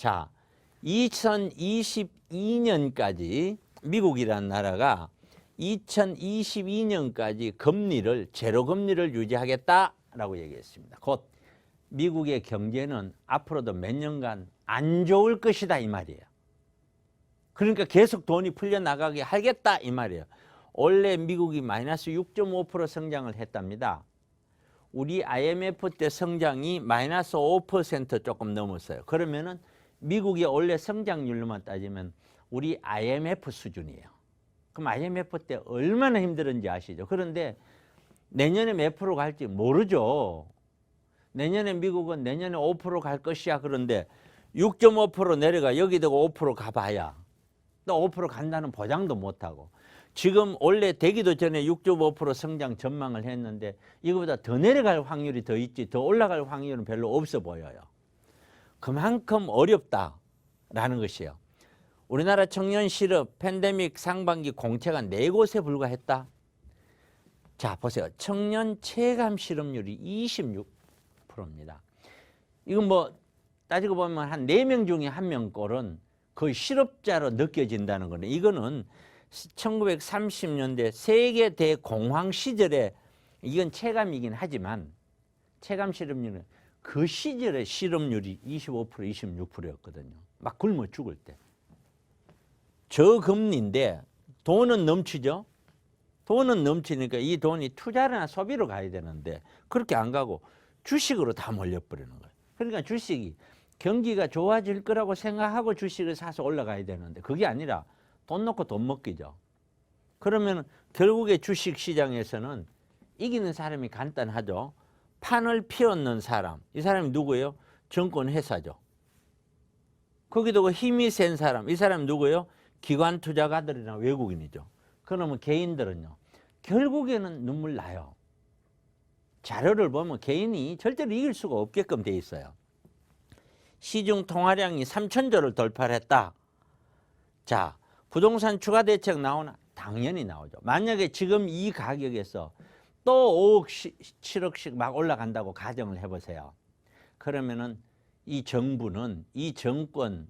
자, 2022년까지 미국이라는 나라가 2022년까지 금리를 제로 금리를 유지하겠다라고 얘기했습니다. 곧 미국의 경제는 앞으로도 몇 년간 안 좋을 것이다 이 말이에요. 그러니까 계속 돈이 풀려 나가게 하겠다 이 말이에요. 원래 미국이 마이너스 6.5% 성장을 했답니다. 우리 IMF 때 성장이 마이너스 5% 조금 넘었어요. 그러면은 미국의 원래 성장률로만 따지면 우리 IMF 수준이에요. 그럼 IMF 때 얼마나 힘들었는지 아시죠? 그런데 내년에 몇 프로 갈지 모르죠. 내년에 미국은 내년에 5%갈 것이야. 그런데 6.5% 내려가 여기다가 5% 가봐야 또 5% 간다는 보장도 못하고 지금 원래 되기도 전에 6.5% 성장 전망을 했는데 이거보다 더 내려갈 확률이 더 있지 더 올라갈 확률은 별로 없어 보여요. 그만큼 어렵다라는 것이에요. 우리나라 청년 실업 팬데믹 상반기 공채가 네 곳에 불과했다. 자 보세요. 청년 체감 실업률이 26%입니다. 이건 뭐 따지고 보면 한 네 명 중에 한 명 꼴은 거의 실업자로 느껴진다는 거네. 이거는 1930년대 세계 대공황 시절에 이건 체감이긴 하지만 체감 실업률은 그 시절의 실업률이 25% 26%였거든요. 막 굶어 죽을 때. 저금리인데 돈은 넘치죠. 돈은 넘치니까 이 돈이 투자나 소비로 가야 되는데 그렇게 안 가고 주식으로 다 몰려버리는 거예요. 그러니까 주식이 경기가 좋아질 거라고 생각하고 주식을 사서 올라가야 되는데 그게 아니라 돈 넣고 돈 먹기죠. 그러면 결국에 주식 시장에서는 이기는 사람이 간단하죠. 판을 피웠는 사람. 이 사람이 누구예요? 정권 회사죠. 거기도 그 힘이 센 사람. 이 사람이 누구예요? 기관 투자가들이나 외국인이죠. 그러면 개인들은요. 결국에는 눈물 나요. 자료를 보면 개인이 절대로 이길 수가 없게끔 돼 있어요. 시중 통화량이 3천조를 돌파를 했다. 자, 부동산 추가 대책 나오나? 당연히 나오죠. 만약에 지금 이 가격에서 또 5억, 7억씩 막 올라간다고 가정을 해보세요. 그러면은 이 정부는 이 정권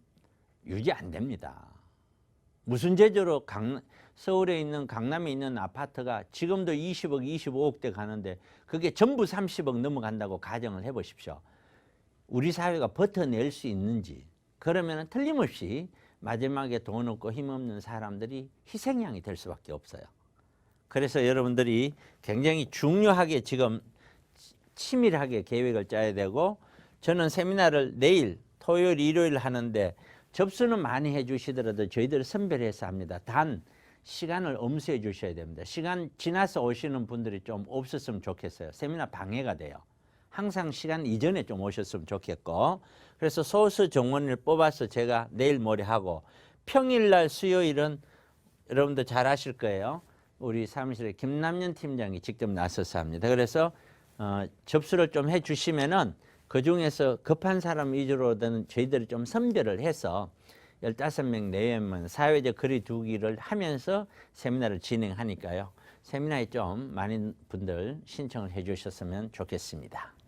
유지 안 됩니다. 무슨 제조로 강, 서울에 있는 강남에 있는 아파트가 지금도 20억, 25억대 가는데 그게 전부 30억 넘어간다고 가정을 해보십시오. 우리 사회가 버텨낼 수 있는지 그러면 틀림없이 마지막에 돈 없고 힘없는 사람들이 희생양이 될 수밖에 없어요. 그래서 여러분들이 굉장히 중요하게 지금 치밀하게 계획을 짜야 되고 저는 세미나를 내일 토요일 일요일 하는데 접수는 많이 해 주시더라도 저희들 선별해서 합니다. 단 시간을 엄수해 주셔야 됩니다. 시간 지나서 오시는 분들이 좀 없었으면 좋겠어요. 세미나 방해가 돼요. 항상 시간 이전에 좀 오셨으면 좋겠고 그래서 소수 정원을 뽑아서 제가 내일 모레 하고 평일날 수요일은 여러분도 잘 아실 거예요. 우리 사무실에 김남년 팀장이 직접 나서서 합니다. 그래서 어, 접수를 좀 해 주시면은 그 중에서 급한 사람 위주로는 저희들이 좀 선별을 해서 15명 내외면 사회적 거리두기를 하면서 세미나를 진행하니까요. 세미나에 좀 많은 분들 신청을 해 주셨으면 좋겠습니다.